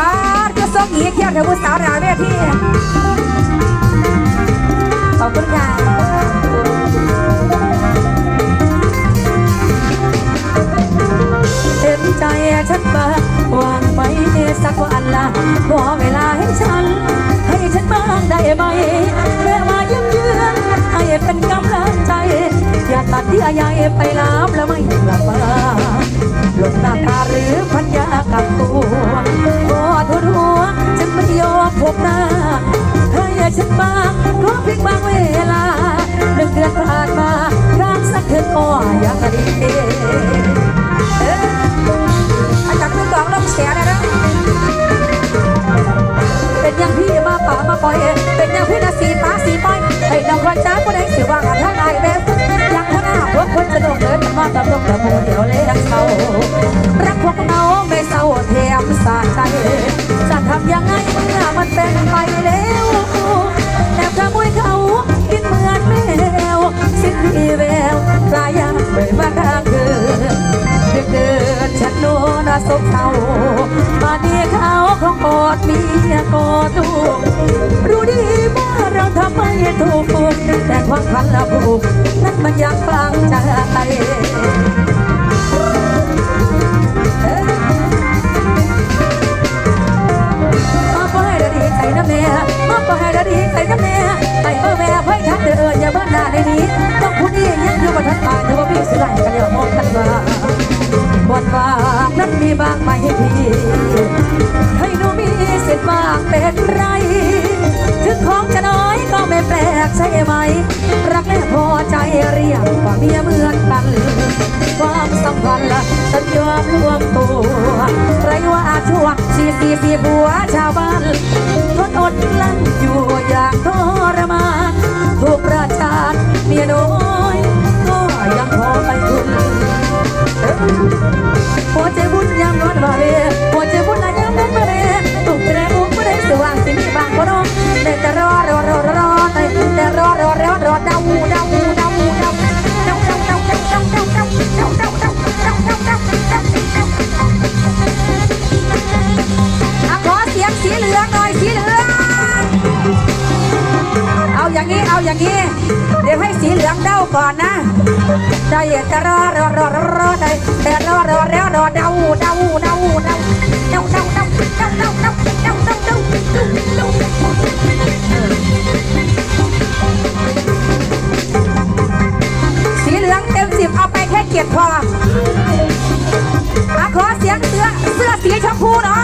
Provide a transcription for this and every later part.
อาจะส่งอีกเที่ยวเถอะผู้สาวราวเวทีขอบคุณค่ะเห็นใจฉันบ้างวางไปสักวันละขอเวลาให้ฉัน ให้ฉันบ้างได้ไหมแค่าเยืยืนให้เป็นกำลังใจ อย่าตัดเยื่อใยไปล้ามแล้วไม่กลับมาหลงหน้าตาหรือพัญญากับตั น่นสบเทามาดีเขาของกอดเมียกอดลูกรู้ดีว่าเราทำไม่ถูกแต่ความคันละผูกนั้นมันยังกลางใจ ยอมรวมตัวใครว่าช่วงสีสีสีบัวชาวบ้านทนอดลั้นอยู่อย่างทรมานถูกประจานเมียน้อยก็ยังพอไปคุณหัวใจบุญยามนอนบ่าเรหัวใจบุญละยามนั้นบ่าเรตุกแตรอุ้มบ่ได้สว่างสิมีบางบ่น้องแต่รอรอรอรอแต่แต่รอรอางนี้เอาอย่างนี้ เดี๋ยวให้สีเหลืองเด้าก่อนนะใจเย็นแต่รอรอรอรอรอใจแต่รอรอแล้วรอเดาเดาเดาเดาเดาเดาเดาเดาเดาเดาเดาเดาเดาเดาสีเหลืองเต็มสิบเอาไปแค่เกียรติพออะขอเสียงเสื้อเสื้อสีชมพูหน่อย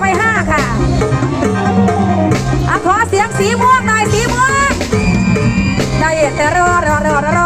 ไปห้าค่ะอะขอเสียงสีม่วงหน่อยสีม่วงได้แต่รอรอรอรอ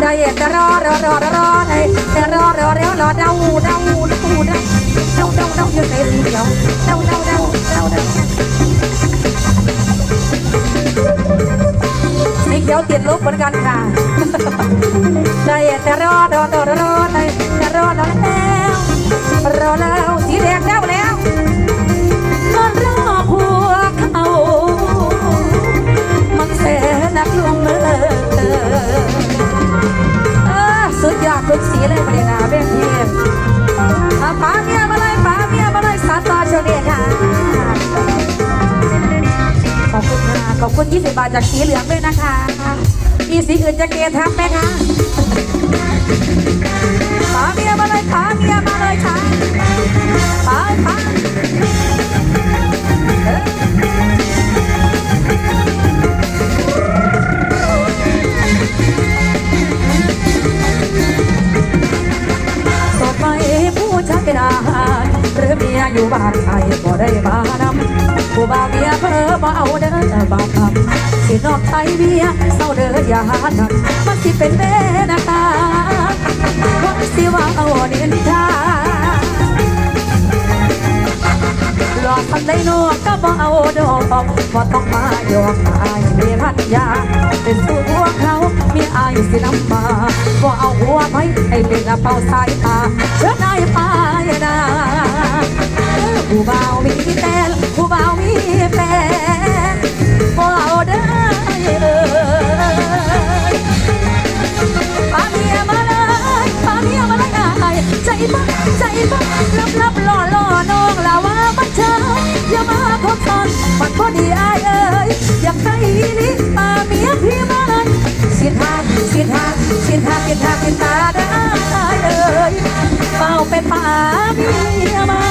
ได้เอ็ดรอรอรอรอเลยจะรอรอเร็วรอเดาเดาเดาเดาเดาเดาเดาอยู่ในเดียวเดาเดาเดาเดาเดาสีเดียวติดลบเหมือนกันค่ะได้เอ็ดรอรอรอรอเลยจะรอรอ เลยประเดี๋ยวนะเบี้ยพี่ป๋าเมียมาเลยป๋าเมียมาเลยสาต่อชว์เดียค่ะ ขอบคุณค่ะ ขอบคุณ 20 บาทจากสีเหลืองด้วยนะคะมีสีอื่นจะเกทับไหมคะป๋าเมียมาเลยป๋าเมียมาเลยค่ะป๋าป๋า ผู้ชานอาหารหรือเมียอยู่บ้านใครก็ได้มานำผู้บ่าวเมียเพ้อมาเอาเด้อบางคำสินอกใจเมียเศร้าเด้ออย่าหานักมันสิเป็นแม่นะคะคนสิว่าเอาเนียนทา หลอกทันได้นอกก็บ่เอาดอกบ่ต้องมาหยอกอายมีพันยาเป็นสู้หัวเขามีอายสินำมาบ่เอาหัวไปให้เป็นกระเป๋าสายตาเชิญนายไปนะผู้บ่าวมีแฟนผู้บ่าวมีแฟน อดีอายเอ้ยอยากได้นี่พาเมียพี่มาเลยสิทาสิทาสิทาสิทาสิทาได้เอ้ยเฝ้าเป็นปาเมียมา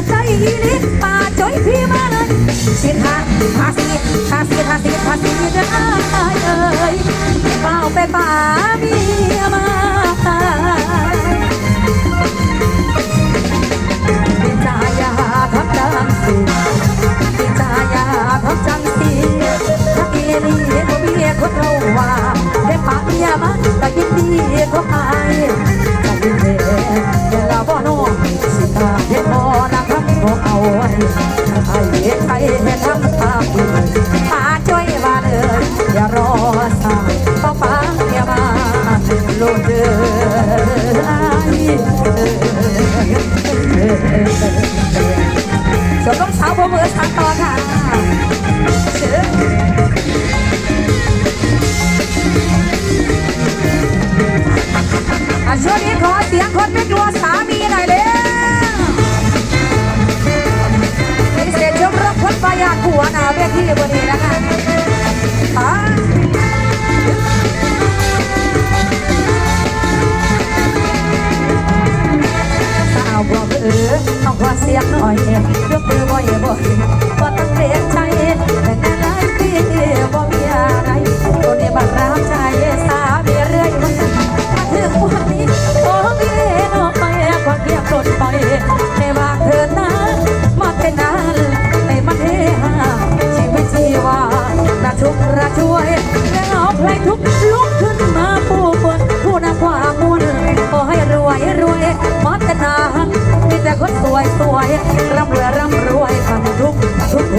ยอยากได้อีลิปาจอยพี่มาเลยสิทาทาสีทาสีทาสีทาสีเด้ออายเอ้ยเฝ้าไปป่ามีมาพี่จายาทับจังสีปีจายาทับจังสีถ้าเมียนี่ก็เมียคนเราว่าได้ปากเมียมาแต่ยินดีก็อายแต่ยินดีเวลาบ่น้อ บ่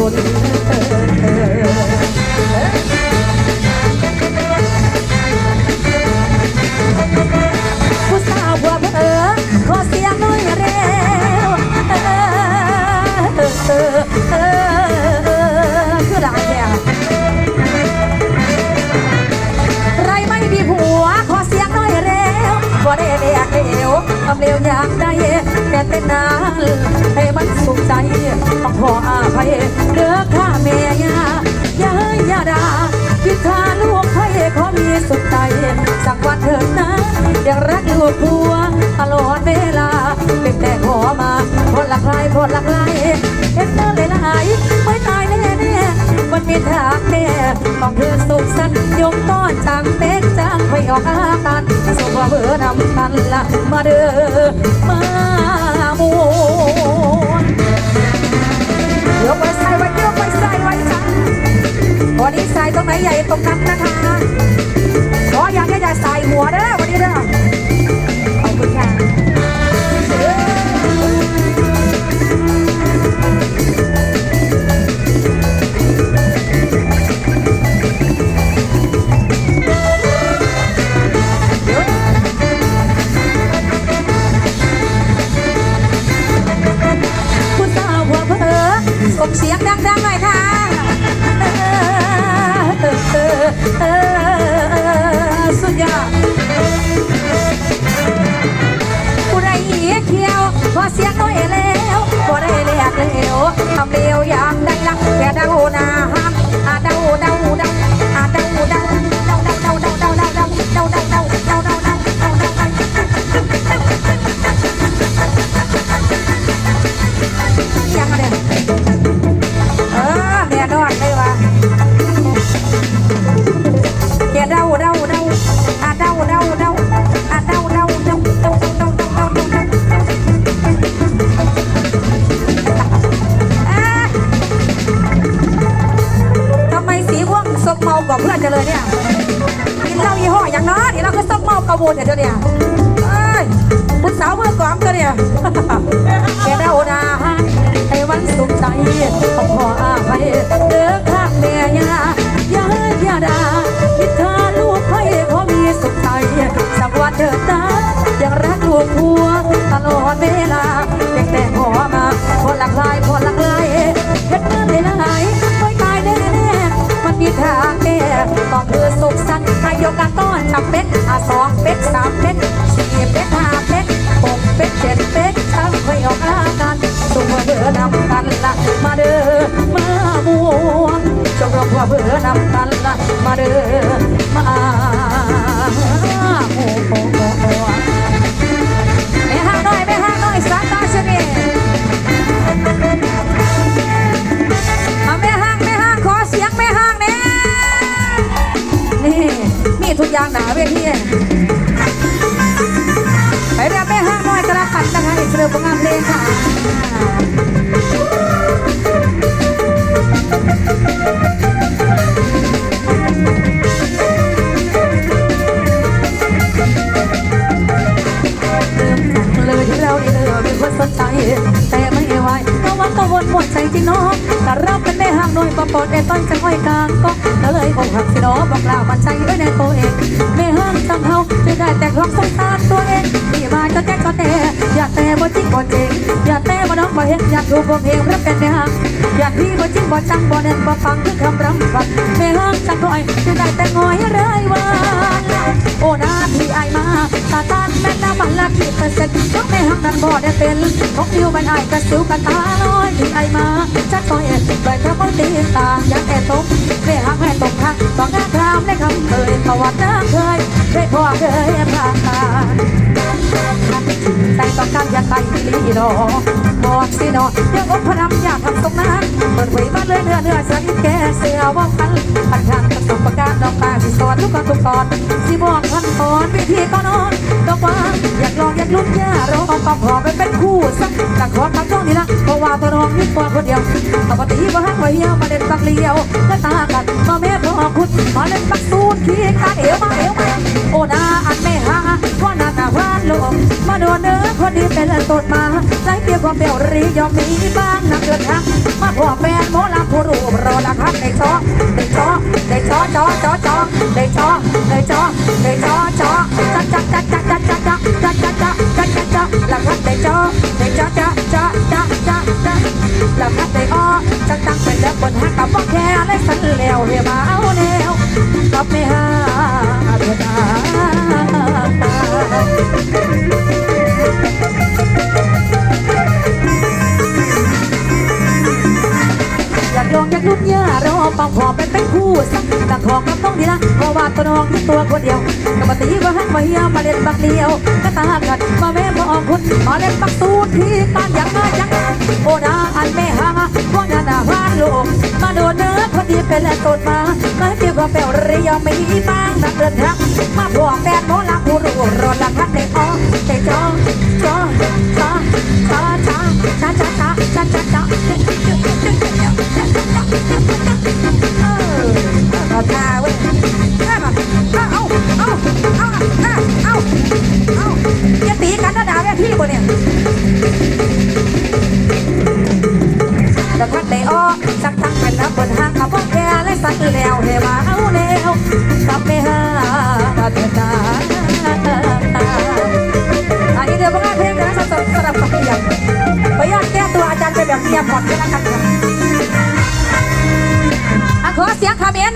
คนผู้สาวบัวเออขอเสียงหน่อยเร็วเออเออเออคือหลายแก่ใครไม่มีผัวขอเสียงหน่อยเร็วบ่ได้เรียกเอวทำเร็วอยากได้ แค่เต้นนานให้มันสุขใจต้องขออาภัยเด้อข้าแม่ยาอย่าเฮ้ยอย่าด่าพิธาลูกให้ขอมีสุขใจสักวันเถิดนะอยากรักลูกผัวตลอดเวลาเป็นแต่ขอมาคนละใครคนละใครเห็นเธอหลายๆไม่ตายแน่ๆมันมีทางแน่ต้องเธอสุขสันต์ยกต้อนจังเป็กจังออกอาการส่งว่าเบอร์นำกันละมาเด้อมา ยกไว้ใส่ไว้ยกไว้ใส่ไว้จ้าวันนี้ใส่ตรงไหนใหญ่ตรงนั้นนะคะขออย่างนี้อย่าใส่หัวเด้อวันนี้เด้อางโฮนา เมากระโวนเนี่ยเธอเนี่ยเอ้ยผู้สาวเมื่อกล่อมเธอเนี่ยแกเดาดาให้วันสุขใจต้องขออาภัยเด้อข้าแม่ยาอย่าอย่าด่าพิธาลูกให้ขอมีสุขใจสักวันเถิดนะยังรักลูกผัวตลอดเวลา ยกกันต้อนจับเป็ดอะสองเป็ดสามเป็ดสี่เป็ดห้าเป็ดหกเป็ดเจ็ดเป็ดทั้งค่อยออกลากันสุขเบื่อนำกันละมาเด้อมาบวงจงรบว่าเบื่อนำกันละมาเด้อ วยประปอดแอต้นจะห้อยกลางก็เลยบอกหักสิเนาะบอกลามันใจด้วยในตัวเองแม่ห้างจำเฮาจะได้แต่ร้องสงสารตัวเองที่มาจะแจ้ก็แต่อยากแต่บ่จริงบ่จริงอยากแต่บ่น้องบ่เห็นอยากดูบ่เพลงรับเป็นแม่ห้างอยากพี่บ่จริงบ่จังบ่เน้นบ่ฟังคือคำรำฟังแม่ห้างจังก้อยจะได้แต่งอยเรื่อยวัน กร์เซ็นยกในห้องนั้นบ่ได้เป็นของดิวมันไอายกระสิวกันตาลอยที่ไอมาจัดต่อยใบแค่บ่ตีตาอยากแอบตกแม่หักแม่ตกทักต้องงานครามได้คำเคยประวัติน้ำเคยได้พ่อเคยพลาตาแต่ต้องการอยากไปลีดอบอกสิดอยังอดพลังอยากทำตรงนั้นเปิดเผยมานเลยเนื้อเนื้อสันแกเสียว่าพันพันทางประสบการดอกตาสิสอนทุกคนทุกตอนสิบอกพันตอนวิธีก็นอน ดอกว่าอยากลองอยากลุ้นย่ารอก็พอไปเป็นคู่สักแต่ขอตักต้องนี่ละเพราะว่าตัวน้องยึดตัวคนเดียวปกติว่าหักไว้เหี่ยวมาเด็ดปักเลี้ยวก็ตากันมาแม่พอคุณมาเล่นปักซูนขี้ขาเอวมาเอวมาโอ้นาอันไม่หาว่านาตาว่านลกมาโดนเนื้อคนดีเป็นต้นมาใจเกี่ยวกับเปรี้ยวรียอมมีบ้างนักเดินทางมาพอแฟนโมลาผู้รูปรอละครับในจอในจอในจอจอจอจอในจอในจอในจอ จอจักจักจักจักจักจักจักจักจักจักจักจักจักละครับในจอในจอจอจอจอจอจอละครับในอ้อจักจักเป็นแล้วบนหักกับบ่แค่เลยสันแล้วเฮียมาเอาแนวกับไม่หาเถิดนาอยากลองอยากลุ้นย่ารอปังพอเป็นเป็นคู่สัก ต่างของกับต้องดีละเพราะว่าตัวน้องที่ตัวคนเดียวกับมาตีว่าหักมาเฮียมาเล่นบักเดียวก็ตากันมาแม่มออกคนมาเล่นบักตูนที่การอย่างงายอย่างงาโอนาอันแม่หาว่านานาวานโลกมาโดนเนื้อพอดีเป็นต้นมาไม่เกี่ยวกับเปลวเรียมมีบ้างนักเดินทางมาบอกแฟนโมลักผู้รู้รอดละทัก พี่บ่เนี่ยกระทัดได้ออกสักทั้งเป็นนะบนห้างกับพวกแกและสักแล้วเฮวาเอาแล้วกับไม่หาเถิดนาอันนี้เดี๋ยวพวกเราเพลงนะสำหรับสำหรับกับเพียงขออนุาตแก้ตัวอาจารย์จะแบบเมียก่อดีนะครับอะขอเสียงคาเมน